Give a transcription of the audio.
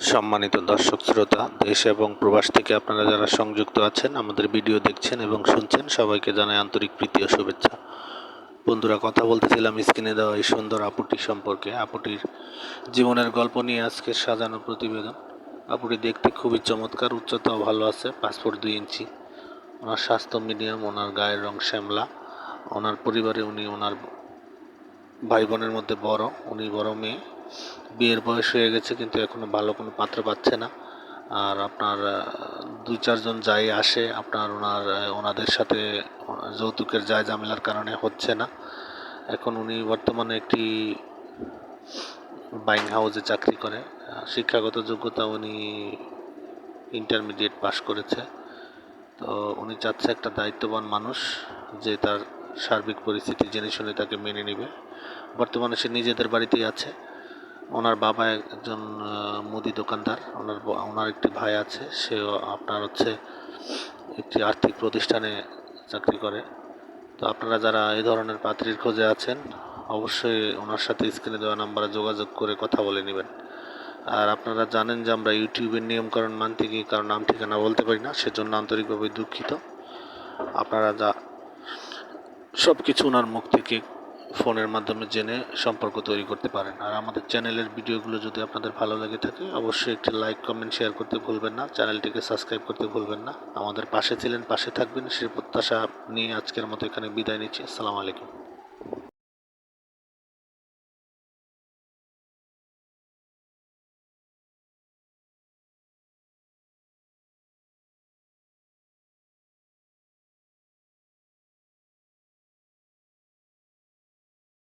সম্মানিত দর্শক শ্রোতা, দেশ এবং প্রবাস থেকে আপনারা যারা সংযুক্ত আছেন, আমাদের ভিডিও দেখছেন এবং শুনছেন, সবাইকে জানাই আন্তরিক প্রীতি ও শুভেচ্ছা। বন্ধুরা, কথা বলতেছিলাম স্ক্রিনে দেওয়া এই সুন্দর আপুটি সম্পর্কে। আপুটির জীবনের গল্প নিয়ে আজকে সাজানো প্রতিবেদন। আপুটি দেখতে খুবই চমৎকার, উচ্চতাও ভালো আছে পাসপোর্ট দুই ইঞ্চি। ওনার স্বাস্থ্য মিডিয়াম, ওনার গায়ের রং শ্যামলা। ওনার পরিবারে উনি ওনার ভাই বোনের মধ্যে বড়, উনি বড় মেয়ে। বিয়ের বয়স হয়ে গেছে, কিন্তু এখনও ভালো কোনো পাত্র পাচ্ছে না। আর আপনার দুই চারজন যাই আসে, আপনার ওনার ওনাদের সাথে যৌতুকের যায় ঝামেলার কারণে হচ্ছে না। এখন উনি বর্তমানে একটি বাইং হাউসে চাকরি করে। শিক্ষাগত যোগ্যতা উনি ইন্টারমিডিয়েট পাশ করেছে। তো উনি চাচ্ছে একটা দায়িত্ববান মানুষ যে তার সার্বিক পরিস্থিতি জেনে শুনে তাকে মেনে নেবে। বর্তমানে সে নিজেদের বাড়িতেই আছে। ওনার বাবা একজন মুদি দোকানদার। ওনার ওনার একটি ভাই আছে, সেও আপনার হচ্ছে একটি আর্থিক প্রতিষ্ঠানে চাকরি করে। তো আপনারা যারা এই ধরনের পাত্রীর খোঁজে আছেন, অবশ্যই ওনার সাথে স্ক্রিনে দেওয়া নাম্বারে যোগাযোগ করে কথা বলে নেবেন। আর আপনারা জানেন যে আমরা ইউটিউবের নিয়মকানুন মানতে গিয়ে কারণ নাম ঠিকানা বলতে পারি না, সেজন্য আন্তরিকভাবে দুঃখিত। আপনারা যা সব কিছু ওনার মুখ থেকে ফোনের মাধ্যমে জেনে সম্পর্ক তৈরি করতে পারেন। আর আমাদের চ্যানেলের ভিডিওগুলো যদি আপনাদের ভালো লাগে থাকে, অবশ্যই একটি লাইক, কমেন্ট, শেয়ার করতে ভুলবেন না। চ্যানেলটিকে সাবস্ক্রাইব করতে ভুলবেন না। আমাদের পাশে ছিলেন, পাশে থাকবেন। সে প্রত্যাশা নিয়ে আজকের মতো এখানে বিদায় নিচ্ছি। আসসালামু আলাইকুম।